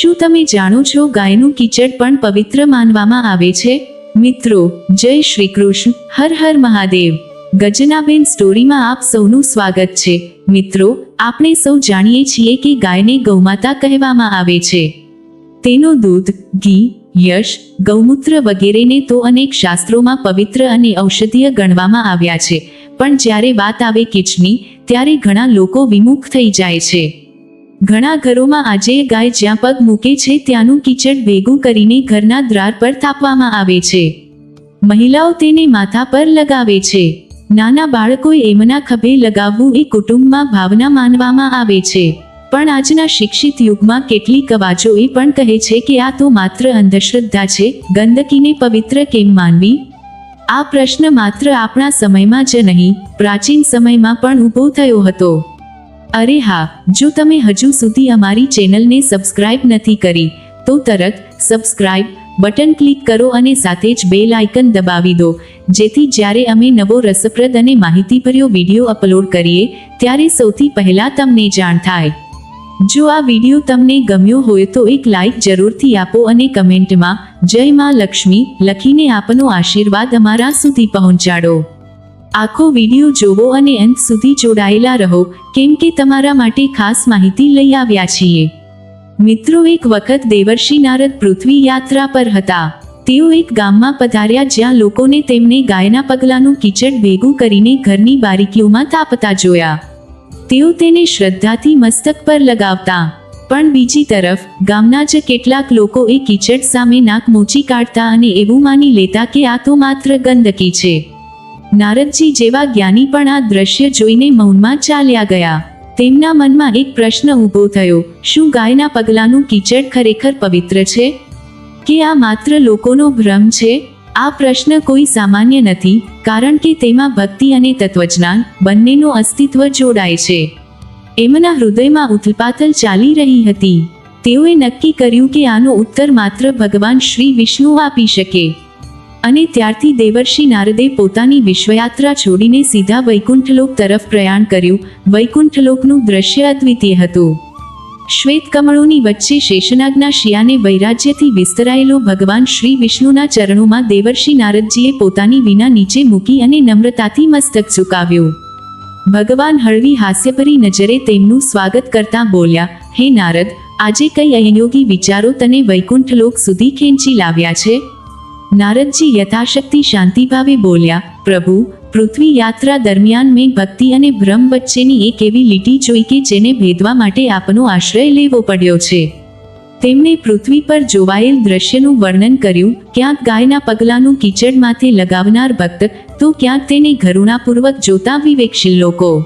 શું તમે જાણો છો ગાયનું કીચડ પણ પવિત્ર માનવામાં આવે છે? મિત્રો, જય શ્રી કૃષ્ણ. હર હર મહાદેવ. ગજનાબેન સ્ટોરીમાં આપ સૌનું સ્વાગત છે. મિત્રો, આપણે સૌ જાણીએ છીએ કે ગાયને ગૌમાતા કહેવામાં આવે છે. તેનો દૂધ, ઘી, યશ, ગૌમૂત્ર વગેરેને તો અનેક શાસ્ત્રોમાં પવિત્ર અને ઔષધીય ગણવામાં આવ્યા છે. પણ જ્યારે વાત આવે કિચની, ત્યારે ઘણા લોકો વિમુખ થઈ જાય છે. ઘણા ઘરોમાં આજે ગાય જ્યાં પગ મૂકે છે ત્યાંનું કિચડ ભેગું કરીને ઘરના દ્વાર પર તાપવામાં આવે છે. મહિલાઓ તેને માથા પર લગાવે છે. નાના બાળકોએ એમના ખભે લગાવવું એ કુટુંબમાં ભાવના માનવામાં આવે છે. પણ આજના શિક્ષિત યુગમાં કેટલીક અવાજો એ પણ કહે છે કે આ તો માત્ર અંધશ્રદ્ધા છે. ગંદકીને પવિત્ર કેમ માનવી? આ પ્રશ્ન માત્ર આપણા સમયમાં જ નહીં, પ્રાચીન સમયમાં પણ ઊભો થયો હતો. અરે હા, જો તમે હજુ સુધી અમારી ચેનલને સબસ્ક્રાઇબ નથી કરી, તો તરત સબસ્ક્રાઇબ બટન ક્લિક કરો અને સાથે જ બેલ આઇકન દબાવી દો, જેથી જ્યારે અમે નવો રસપ્રદ અને માહિતીભર્યો વીડિયો અપલોડ કરીએ, ત્યારે સૌથી પહેલાં તમને જાણ થાય. જો આ વીડિયો તમને ગમ્યો હોય તો એક લાઇક જરૂરથી આપો અને કમેન્ટમાં, જય માં લક્ષ્મી, લખીને આપનો આશીર્વાદ અમારા સુધી પહોંચાડો. આખો વીડિયો જોવો અને અંત સુધી જોડાયેલા રહો, કેમ કે તમારા માટે ખાસ માહિતી લઈ આવ્યા છીએ. મિત્રો, એક વખત દેવર્ષિ નારદ પૃથ્વી યાત્રા પર હતા. તેઓ એક ગામમાં પધાર્યા જ્યાં લોકોને તેમને ગાયના પગલાનું કિચડ ભેગું કરીને ઘરની બારીકીઓમાં તાપતા જોયા. તેઓ તેને શ્રદ્ધાથી મસ્તક પર લગાવતા. પણ બીજી તરફ, ગામના જ કેટલાક લોકો એ કિચડ સામે નાક મોચી કાઢતા અને એવું માની લેતા કે આ તો માત્ર ગંદકી છે. નારદજી જેવા જ્ઞાની પણ આ દ્રશ્ય જોઈને મૌનમાં ચાલ્યા ગયા. તેમના મનમાં એક પ્રશ્ન ઊભો થયો, શું ગાયના પગલાનું કિચડ ખરેખર પવિત્ર છે? કે આ માત્ર લોકોનો ભ્રમ છે? આ પ્રશ્ન કોઈ સામાન્ય નથી, કારણ કે તેમાં ભક્તિ અને તત્વજ્ઞાન બંનેનું અસ્તિત્વ જોડાય છે. એમના હૃદયમાં ઉથલપાથલ ચાલી રહી હતી. તેઓએ નક્કી કર્યું કે આનો ઉત્તર માત્ર ભગવાન શ્રી વિષ્ણુ આપી શકે. અને ત્યારથી દેવર્ષિ નારદે પોતાની વિશ્વયાત્રા છોડીને સીધા વૈકુંઠલોક તરફ પ્રયાણ કર્યું. વૈકુંઠલોકનું દ્રશ્ય અદ્વિતીય હતું. શ્વેત કમળોની વચ્ચે શેષનાગના શિયાને વૈરાજ્યથી વિસ્તરાયેલો ભગવાન શ્રી વિષ્ણુના ચરણોમાં દેવર્ષિ નારદજીએ પોતાની વિના નીચે મૂકી અને નમ્રતાથી મસ્તક ઝુકાવ્યું. ભગવાન હળવી હાસ્યભરી નજરે તેમનું સ્વાગત કરતા બોલ્યા, હે નારદ, આજે કઈ અયોગી વિચારો તને વૈકુંઠલોક સુધી ખેંચી લાવ્યા છે? નારદજી યથાશક્તિ શાંતિભાવે બોલ્યા, પ્રભુ, પૃથ્વી યાત્રા દરમિયાન મેં ભક્તિ અને ભ્રમ વચ્ચેની એક એવી લીટી જોઈ કે જેને ભેદવા માટે આપનો આશ્રય લેવો પડ્યો છે. તેમણે પૃથ્વી પર જોવાયેલ દ્રશ્યનું વર્ણન કર્યું, ક્યાંક ગાયના પગલાનું કિચડ માથે લગાવનાર ભક્ત, તો ક્યાંક તેને ઘરુણાપૂર્વક જોતા વિવેકશીલ લોકો.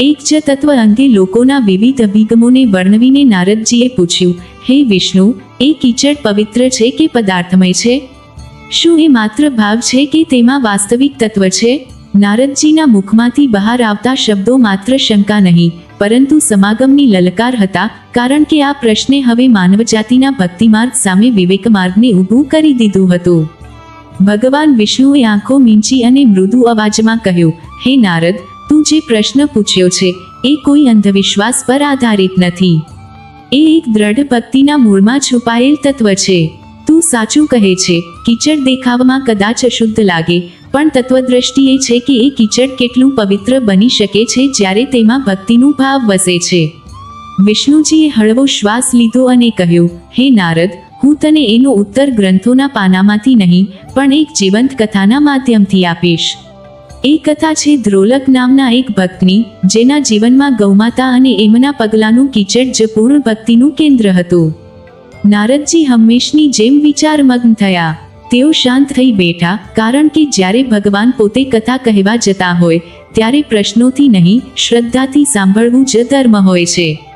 એક જ તત્વ અંગે લોકોના વિવિધ અભિગમોને વર્ણવીને નારદજીએ પૂછ્યું, હે વિષ્ણુ, એ કિચડ પવિત્ર છે કે પદાર્થમય છે? શું એ માત્ર ભાવ છે કે તેમાં વાસ્તવિક તત્વ છે? નારદજીના મુખમાંથી બહાર આવતા શબ્દો માત્ર શંકા નહીં, પરંતુ સમાગમની લલકાર હતા, કારણ કે આ પ્રશ્ને હવે માનવજાતિના ભક્તિમાર્ગ સામે વિવેક માર્ગને ઊભું કરી દીધું હતું. ભગવાન વિષ્ણુએ આંખો મીંચી અને મૃદુ અવાજમાં કહ્યું, હે નારદ, તું જે પ્રશ્ન પૂછ્યો છે, એ કોઈ અંધવિશ્વાસ પર આધારિત નથી. એ એક દ્રઢ ભક્તિના મૂળમાં છુપાયેલ તત્વ છે. તું સાચું કહે છે, કિચડ દેખાવમાં કદાચ અશુદ્ધ લાગે, પણ તત્વદ્રષ્ટિ એ છે કે એ કિચડ કેટલું પવિત્ર બની શકે છે જ્યારે તેમાં ભક્તિનું ભાવ વસે છે. વિષ્ણુજીએ હળવો શ્વાસ લીધો અને કહ્યું, હે નારદ, હું તને એનો ઉત્તર ગ્રંથોના પાનામાંથી નહીં, પણ એક જીવંત કથાના માધ્યમથી આપીશ. એ કથા છે ધ્રોલક નામના એક ભક્તની, જેના જીવનમાં ગૌમાતા અને એમના પગલાનું કિચડ જ પૂર્ણ ભક્તિનું કેન્દ્ર હતું. નારદજી હંમેશની જેમ વિચારમગ્ન થયા. તેઓ શાંત થઈ બેઠા, કારણ કે જ્યારે ભગવાન પોતે કથા કહેવા જતા હોય, ત્યારે પ્રશ્નોથી નહીં, શ્રદ્ધાથી સાંભળવું જ ધર્મ હોય છે.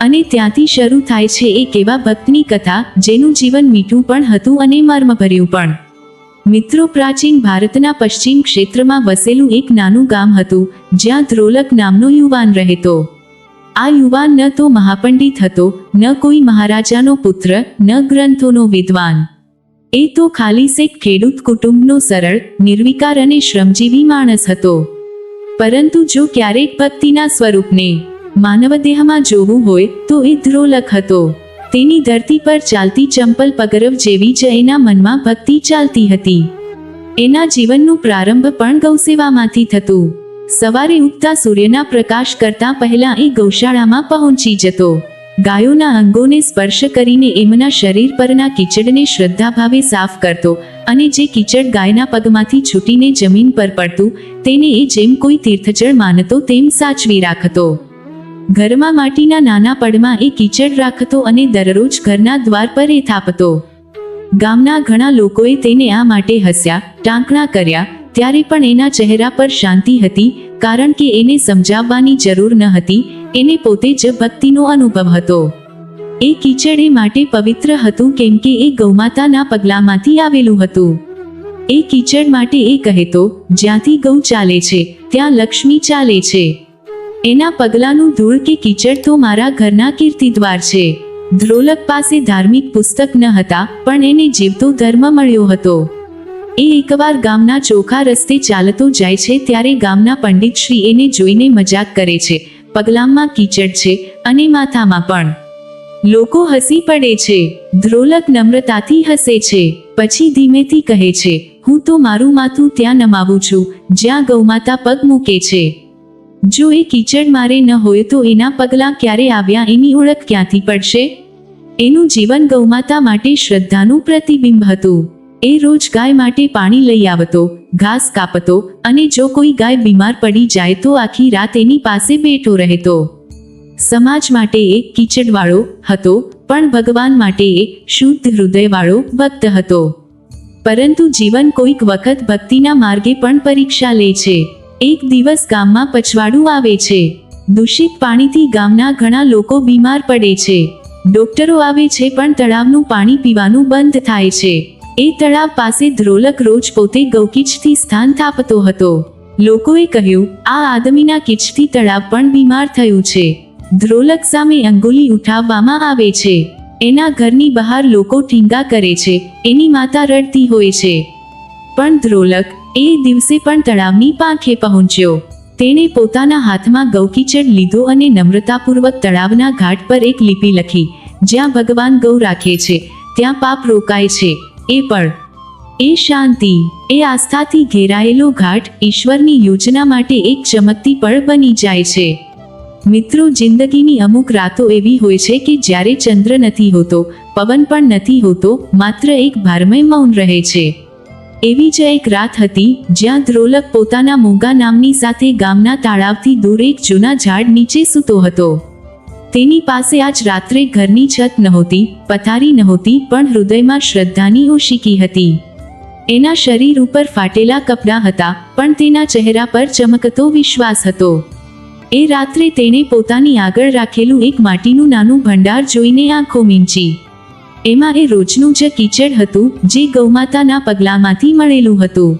અને ત્યાંથી શરૂ થાય છે એક એવા ભક્તની કથા, જેનું જીવન મીઠું પણ હતું અને મર્મભર્યું પણ. મિત્રો, પ્રાચીન ભારતના પશ્ચિમ ક્ષેત્રમાં વસેલું એક નાનું ગામ હતું, જ્યાં ધ્રોલક નામનો યુવાન રહેતો. આ યુવાન ન તો મહાપંડિત હતો, ન કોઈ મહારાજાનો પુત્ર, ન ગ્રંથોનો વિદ્વાન. એ તો ખાલી સેક ખેડૂત કુટુંબનો સરળ, નિર્વિકાર અને શ્રમજીવી માણસ હતો. પરંતુ જો ક્યારેક ભક્તિના સ્વરૂપને માનવદેહમાં જોવું હોય, તો એ ધ્રોલક હતો. તેની ધરતી પર ચાલતી ચંપલ પગરવ જેવી જ એના મનમાં ભક્તિ ચાલતી હતી. એના જીવનનું પ્રારંભ પણ ગૌસેવામાંથી થતું. સવારે ઉગતા સૂર્યના પ્રકાશ કરતા પહેલા એ ગૌશાળામાં પહોંચી જતો. ગાયોના અંગોને સ્પર્શ કરીને એમના શરીર પરના કીચડને શ્રદ્ધાભાવે સાફ કરતો અને જે કીચડ ગાયના પગમાંથી છૂટીને જમીન પર પડતું, તેને એ જેમ કોઈ તીર્થજળ માનતો તેમ સાચવી રાખતો. ઘરમાં માટીના નાના પડમાં એ કીચડ રાખતો અને દરરોજ ઘરના દ્વાર પર એ થાપતો. ગામના ઘણા લોકોએ તેને આ માટે હસ્યા, ટાંકણા કર્યા, ત્યારે પણ એના ચહેરા પર શાંતિ હતી કારણ કે એને સમજાવવાની જરૂર ન હતી, એને પોતે જ ભક્તિનો અનુભવ હતો. એ કીચડ એ માટે પવિત્ર હતું કેમ કે એ ગૌમાતાના પગલામાંથી આવેલું હતું. એ કીચડ માટે એ કહેતો જ્યાંથી ગૌ ચાલે છે, ત્યાં લક્ષ્મી ચાલે છે. એના પગલાનું ધૂળ કે કીચડ તો મારા ઘરના કીર્તિદ્વાર છે. ધ્રોલક પાસે ધાર્મિક પુસ્તક ન હતા, પણ એને જીવતો ધર્મ મળ્યો હતો. એ એકવાર ગામના ચોખા રસ્તે ચાલતો જાય છે ત્યારે ગામના પંડિત શ્રી એને જોઈને મજાક કરે છે. પગલામાં કીચડ છે અને માથામાં પણ. લોકો હસી પડે છે. ધ્રોલક નમ્રતાથી હસે છે. પછી ધીમેથી કહે છે, હું તો મારું માથું ત્યાં નમાવું છું, જ્યાં ગૌમાતા પગ મૂકે છે. જો એ કીચડ મારે ન હોય તો એના પગલાં ક્યારે આવ્યા એની ઓળખ ક્યાંથી પડશે? એનું જીવન ગૌમાતા માટે શ્રદ્ધાનું પ્રતિબિંબ હતું. એ રોજ ગાય માટે પાણી લઈ આવતો, ઘાસ કાપતો અને જો કોઈ ગાય બીમાર પડી જાય તો આખી રાત એની પાસે બેઠો રહેતો. સમાજ માટે એ કીચડવાળો હતો, પણ ભગવાન માટે એ શુદ્ધ હૃદયવાળો ભક્ત હતો. પરંતુ જીવન કોઈક વખત ભક્તિના માર્ગે પણ પરીક્ષા લે છે. એક દિવસ ગામમાં પછવાડું આવે છે. દૂષિત પાણીથી ગામના ઘણા લોકો બીમાર પડે છે. ડોક્ટરો આવે છે પણ તળાવનું પાણી પીવાનું બંધ થાય છે. એ તળાવ પાસે ધ્રોલક રોજ પોતે ગૌકીચથી સ્થાન થાપતો હતો. લોકોએ કહ્યું, આ આદમીના કીચથી તળાવ પણ બીમાર થયું છે. ધ્રોલક સામે અંગુલી ઉઠાવવામાં આવે છે. એના ઘરની બહાર લોકો ઠીંગા કરે છે. એની માતા રડતી હોય છે. પણ ધ્રોલક એ દિવસે પણ તળાવની પાંખે પહોંચ્યો. તેણે પોતાના હાથમાં ગૌકીચડ લીધો અને નમ્રતાપૂર્વક તળાવના ઘાટ પર એક લિપિ લખી, જ્યાં ભગવાન ગૌ રાખે છે, ત્યાં પાપ રોકાય છે. એ પણ. એ શાંતિ, એ આસ્થાથી ઘેરાયેલો ઘાટ ઈશ્વરની યોજના માટે એક ચમકતી પળ બની જાય છે. મિત્રો, જિંદગીની અમુક રાતો એવી હોય છે કે જ્યારે ચંદ્ર નથી હોતો, પવન પણ નથી હોતો, માત્ર એક ભારમય મૌન રહે છે. એવી જ એક રાત હતી જ્યાં ધ્રોલક પોતાના મોંગા નામની સાથે ગામના તાળાવથી દૂર એક જૂના ઝાડ નીચે સૂતો હતો. તેની પાસે આજ રાત્રે ઘરની છત નહોતી, પથારી નહોતી, પણ હૃદયમાં શ્રદ્ધાની ઓશિકી હતી. એના શરીર ઉપર ફાટેલા કપડાં હતા, પણ તેના ચહેરા પર ચમકતો વિશ્વાસ હતો. એ રાત્રે તેણે પોતાની આગળ રાખેલું એક માટીનું નાનું ભંડાર જોઈને આંખો મીંચી. એમાં એ રોજનું જ કીચડ હતું, જે ગૌમાતાના પગલામાંથી મળેલું હતું.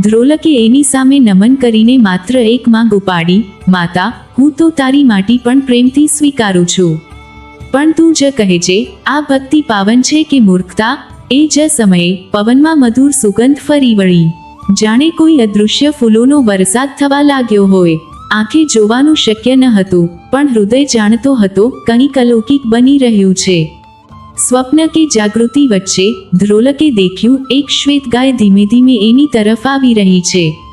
ધ્રોલકે એની સામે નમન કરીને માત્ર એક માંગ ઉપાડી, માતા હું તો તારી માટી પણ પ્રેમથી સ્વીકારું છું. પણ તું જ કહેજે આ ભક્તિ પાવન છે કે મૂર્ખતા? એ જ સમયે પવનમાં મધુર સુગંધ ફરી વળી. જાણે કોઈ અદૃશ્ય ફૂલોનો વરસાદ થવા લાગ્યો હોય. આંખે જોવાનું શક્ય ન હતું, પણ હૃદય જાણતો હતો કંઈક અલૌકિક બની રહ્યું છે. સ્વપ્ન કે જાગૃતિ વચ્ચે, ધ્રોલકે દેખ્યું એક શ્વેત ગાય ધીમે ધીમે એની તરફ આવી રહી છે.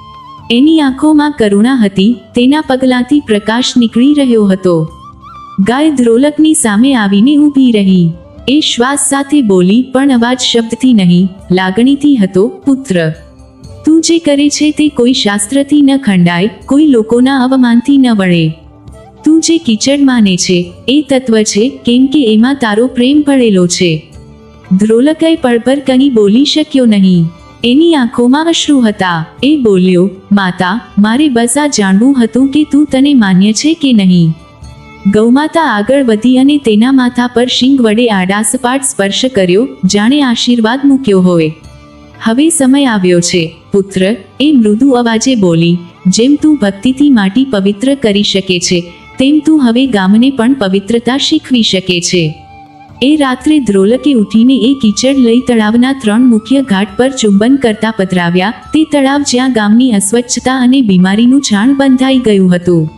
એની આંખોમાં કરુણા હતી, તેના પગલાંથી પ્રકાશ નીકળી રહ્યો હતો. ગાય ધ્રોલકની સામે આવીને ઊભી રહી. એ શ્વાસ સાથે બોલી, પણ અવાજ શબ્દથી નહીં, લાગણીથી હતો, પુત્ર. તું જે કરે છે તે કોઈ શાસ્ત્રથી ન ખંડાય, કોઈ લોકોના અવમાનથી ન વળે. તું જે કીચડ માને છે, એ તત્વ છે, કેમ કે એમાં તારો પ્રેમ ભળેલો છે. ધ્રોલકય પળભર કની બોલી શક્યો નહીં. એની આંખોમાં અશ્રુ હતા. એ બોલ્યો, માતા, મારે બસ આ જાણવું હતું કે તું તને માન્ય છે કે નહીં? ગૌમાતા આગળ વધી અને તેના માથા પર શિંગ વડે આડાસપાટ સ્પર્શ કર્યો, જાણે આશીર્વાદ મૂક્યો હોય. હવે સમય આવ્યો છે. પુત્ર, એ મૃદુ અવાજે બોલી, જેમ તું ભક્તિથી માટી પવિત્ર કરી શકે છે, તેમ તું હવે ગામને પણ પવિત્રતા શીખવી શકે છે. એ રાત્રે ધ્રોલકે ઉઠીને એ કીચડ લઈ તળાવના ત્રણ મુખ્ય ઘાટ પર ચુંબન કરતા પધરાવ્યા. તે તળાવ જ્યાં ગામની અસ્વચ્છતા અને બીમારીનું છાણ બંધાઈ ગયું હતું.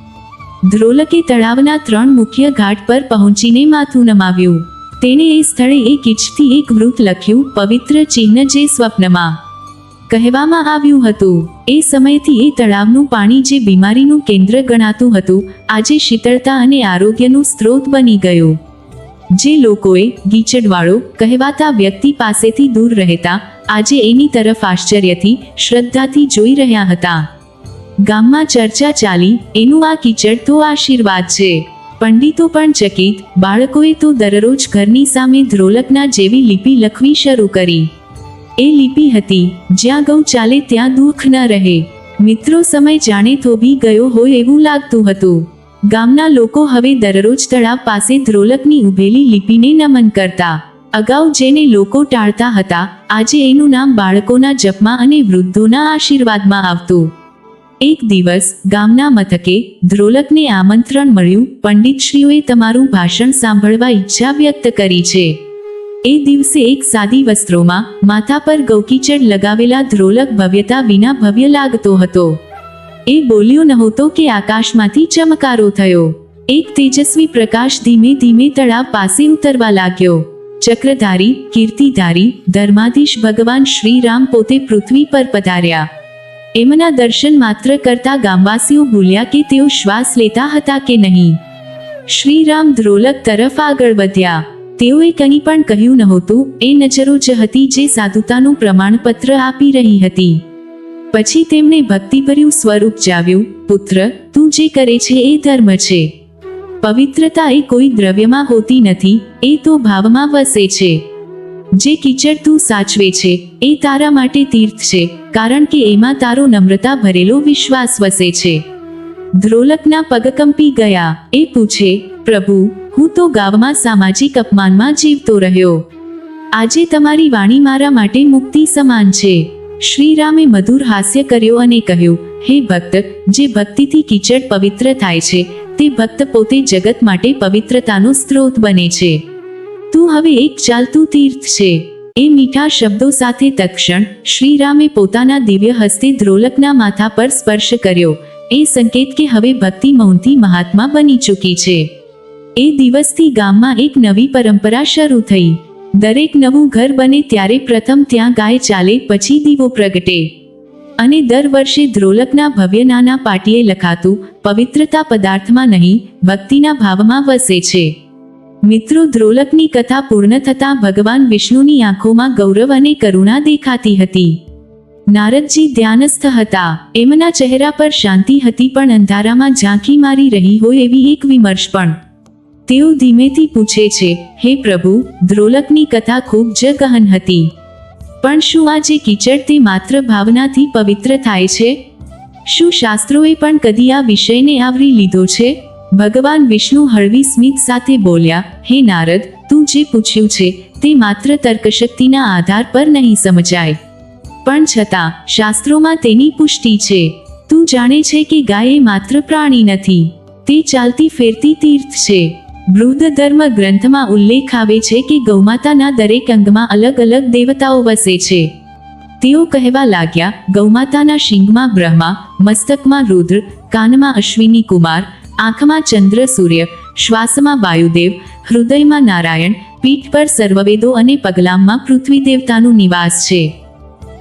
ધ્રોલકે તળાવના ત્રણ મુખ્ય ઘાટ પર પહોંચીને માથું નમાવ્યું. તેણે એ સ્થળે એક કીચથી એક વૃત લખ્યું, પવિત્ર ચિહ્ન જે સ્વપ્નમાં. કહેવામાં આવ્યું હતું, એ સમયથી એ તળાવનું પાણી જે બીમારીનું કેન્દ્ર ગણાતું હતું, આજે શીતળતા અને આરોગ્યનું સ્ત્રોત બની ગયું. જે લોકોએ ગીચડવાળો, કહેવાતા વ્યક્તિ પાસેથી દૂર રહેતા, આજે એની તરફ આશ્ચર્યથી, શ્રદ્ધાથી જોઈ રહ્યા હતા. ગામમાં ચર્ચા ચાલી, એનું આ કીચડ તો આશીર્વાદ છે. પંડિતો પણ ચકિત, બાળકોએ તો દરરોજ ઘરની સામે ધ્રોલકના જેવી લિપિ લખવી શરૂ કરી. એ લિપિ હતી, જ્યાં ગૌ ચાલે ત્યાં દુઃખ ન રહે. મિત્રો સમય જાણે થોભી ગયો હોય એવું લાગતું હતું. ગામના લોકો હવે દરરોજ તળાવ પાસે ધ્રોલકની ઉભેલી લિપિને નમન કરતા. અગાઉ જેને લોકો ટાળતા હતા, આજે એનું નામ બાળકોના જપમાં અને વૃદ્ધોના આશીર્વાદમાં આવતું. એક દિવસ, ગામના મથકે ધ્રોલકને આમંત્રણ મળ્યું, પંડિતશ્રીઓએ તમારું ભાષણ સાંભળવા ઈચ્છા વ્યક્ત કરી છે. એ દિવસે એક સાદી વસ્ત્રોમાં માથા પર ગૌકીચડ લગાવેલા ધ્રોલક ભવ્યતા વિના ભવ્ય લાગતો હતો. એ બોલ્યો નહોતો કે આકાશમાંથી ચમકારો થયો. એક તેજસ્વી પ્રકાશ ધીમે ધીમે તળાવ પાસે ઉતરવા લાગ્યો. ચક્રધારી, કીર્તિધારી, ધર્માધીશ ભગવાન શ્રી રામ પોતે પૃથ્વી પર પધાર્યા. એમના દર્શન માત્ર કરતા ગામવાસીઓ ભૂલ્યા કે તેઓ શ્વાસ લેતા હતા કે નહીં. શ્રીરામ ધ્રોલક તરફ આગળ વધ્યા. તેઓએ કંઈ પણ કહ્યું નહોતું, એ નજરો જ હતી જે સાધુતાનું પ્રમાણપત્ર આપી રહી હતી. પછી તેમણે ભક્તિભર્યું સ્વરૂપ જાવ્યું, પુત્ર, તું જે કરે છે એ ધર્મ છે. પવિત્રતા એ કોઈ દ્રવ્યમાં હોતી નથી, એ તો ભાવમાં વસે છે. જે કીચડ તું સાચવે છે, એ તારા માટે તીર્થ છે, કારણ કે એમાં તારો નમ્રતા ભરેલો વિશ્વાસ વસે છે. ધ્રોલકના પગ કંપી ગયા, એ પૂછે, પ્રભુ, હું તો ગામમાં સામાજિક અપમાનમાં જીવતો રહ્યો. આજે તમારી વાણી મારા માટે મુક્તિ સમાન છે. શ્રીરામે મધુર હાસ્ય કર્યો અને કહ્યું, હે ભક્ત, જે ભક્તિથી કીચડ પવિત્ર થાય છે, તે ભક્ત પોતે જગત માટે પવિત્રતાનો સ્ત્રોત બને છે. તું હવે એક ચાલતું તીર્થ છે. એ મીઠા શબ્દો સાથે તક્ષણ શ્રીરામે પોતાના દિવ્ય હસ્તે ધ્રોલકના માથા પર સ્પર્શ કર્યો. એ સંકેત કે હવે ભક્તિ મૌનથી મહાત્મા બની ચૂકી છે. એ દિવસથી ગામમાં એક નવી પરંપરા શરૂ થઈ. દરેક નવું ઘર બને ત્યારે પ્રથમ ત્યાં ગાય ચાલે, પછી દીવો પ્રગટે. અને દર વર્ષે ધ્રોલકના ભવ્ય નાના પાટીએ લખાતું પવિત્રતા પદાર્થમાં નહીં, ભક્તિના ભાવમાં વસે છે. મિત્રો, ધ્રોલકની કથા પૂર્ણ થતાં ભગવાન વિષ્ણુની આંખોમાં ગૌરવ અને કરુણા દેખાતી હતી. નારદજી ધ્યાનસ્થ હતા. એમના ચહેરા પર શાંતિ હતી પણ અંધારામાં ઝાંખી મારી રહી હોય એવી એક વિમર્શ પણ. તેઓ ધીમેથી પૂછે છે, હે પ્રભુ ધ્રોલકની કથા ખૂબ જ ગહન હતી. પણ શું આ જે કીચડ તે માત્ર ભાવનાથી પવિત્ર થાય છે? શું શાસ્ત્રોએ પણ કદી આ વિષયને આવરી લીધો છે? ભગવાન વિષ્ણુ હળવી સ્મિત સાથે બોલ્યા, હે નારદ, તું જે પૂછ્યું છે, તે માત્ર તર્કશક્તિના આધાર પર નહીં સમજાય. પણ છતાં, શાસ્ત્રોમાં તેની પુષ્ટિ છે. તું જાણે છે કે ગાય માત્ર પ્રાણી નથી. તે ચાલતી ફેરતી તીર્થ છે. બૃહદ ધર્મ ગ્રંથમાં ઉલ્લેખ આવે છે કે ગૌમાતાના દરેક અંગમાં અલગ અલગ દેવતાઓ વસે છે. તેઓ કહેવા લાગ્યા, ગૌમાતાના શિંગમાં બ્રહ્મા, મસ્તકમાં રુદ્ર, કાનમાં અશ્વિની કુમાર, આંખમાં ચંદ્ર સૂર્ય, શ્વાસમાં વાયુદેવ, હૃદયમાં નારાયણ, પીઠ પર સર્વવેદો અને પગલામમાં પૃથ્વી દેવતાનું નિવાસ છે.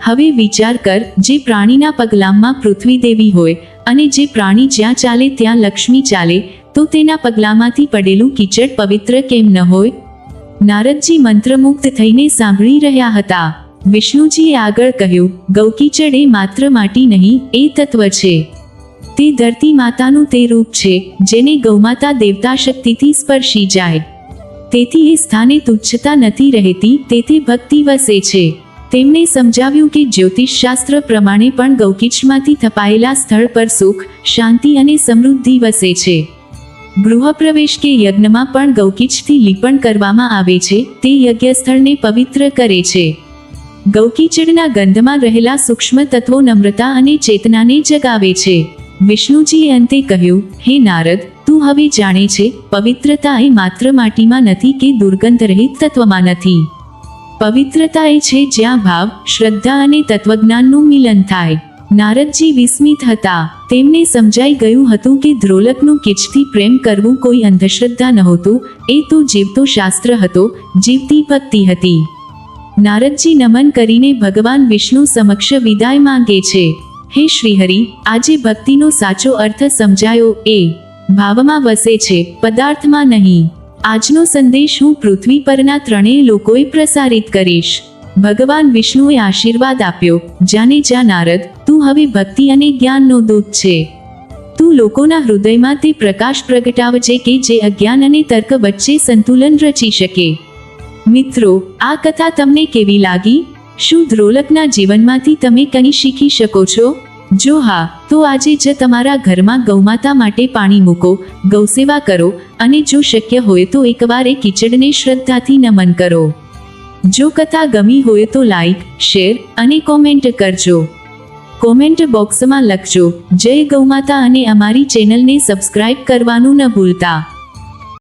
હવે વિચાર કર, જે પ્રાણીના પગલામમાં પૃથ્વી દેવી હોય અને જે પ્રાણી જ્યાં ચાલે ત્યાં લક્ષ્મી ચાલે તો તેના પગલામાંથી પડેલું કીચડ પવિત્ર કેમ ન હોય? નારદજી મંત્રમુગ્ધ થઈને સાંભળી રહ્યા હતા. વિષ્ણુજીએ આગળ કહ્યું ગૌકીચડ એ માત્ર માટી નહીં, એ તત્વ છે. તે ધરતી માતાનું તે રૂપ છે, જેને ગૌમાતા દેવતા શક્તિથી સ્પર્શી જાય. તેથી એ સ્થાને તુચ્છતા નથી રહેતી તેથી ભક્તિ વસે છે. તેમણે સમજાવ્યું કે જ્યોતિષશાસ્ત્ર પ્રમાણે પણ ગૌકીચમાંથી થપાયેલા સ્થળ પર સુખ, શાંતિ અને સમૃદ્ધિ વસે છે. ગૃહપ્રવેશ કે યજ્ઞમાં પણ ગૌકીચથી લીપણ કરવામાં આવે છે, તે યજ્ઞ સ્થળને પવિત્ર કરે છે. ગૌકીચડના ગંધમાં રહેલા સૂક્ષ્મ તત્વો નમ્રતા અને ચેતનાને જગાવે છે. વિષ્ણુજીએ અંતે કહ્યું, હે નારદ, તું હવે જાણે છે, પવિત્રતા એ માત્ર માટીમાં નથી કે દુર્ગંધ રહિત તત્વમાં નથી. પવિત્રતા એ છે જ્યાં ભાવ, શ્રદ્ધા અને તત્વજ્ઞાનનું મિલન થાય. નારદજી વિસ્મિત હતા. તેમને સમજાઈ ગયું હતું કે ધ્રોલકનું કિચથી પ્રેમ કરવું કોઈ અંધશ્રદ્ધા નહોતું. એ તો જીવતો શાસ્ત્ર હતો, જીવતી ભક્તિ હતી. નારદજી નમન કરીને ભગવાન વિષ્ણુ સમક્ષ વિદાય માંગે છે. હે શ્રીહરિ, આજે ભક્તિનો સાચો અર્થ સમજાયો એ ભાવમાં વસે છે, પદાર્થમાં નહીં. આજનો સંદેશ હું પૃથ્વી પરના ત્રણેય લોકોએ પ્રસારિત કરીશ. ભગવાન વિષ્ણુએ આશીર્વાદ આપ્યો. જાને જા નારદ તું હવે ભક્તિ અને જ્ઞાનનો દૂત છે. તું લોકોના હૃદયમાં તે પ્રકાશ પ્રગટાવજે કે જે અજ્ઞાન અને તર્ક વચ્ચે સંતુલન રચી શકે. મિત્રો, આ કથા તમને કેવી લાગી? શું ધ્રોલકના જીવનમાંથી તમે કંઈ શીખી શકો છો? જો હા, તો આજે જ તમારા ઘરમાં ગૌમાતા માટે પાણી મૂકો, ગૌસેવા કરો અને જો શક્ય હોય તો એકવાર એ કિચડને શ્રદ્ધાથી નમન કરો. જો કથા ગમી હોય તો લાઈક શેર અને કોમેન્ટ કરજો. કોમેન્ટ બોક્સમાં લખજો. જય ગૌમાતા અને અમારી ચેનલને સબસ્ક્રાઇબ કરવાનું ન ભૂલતા.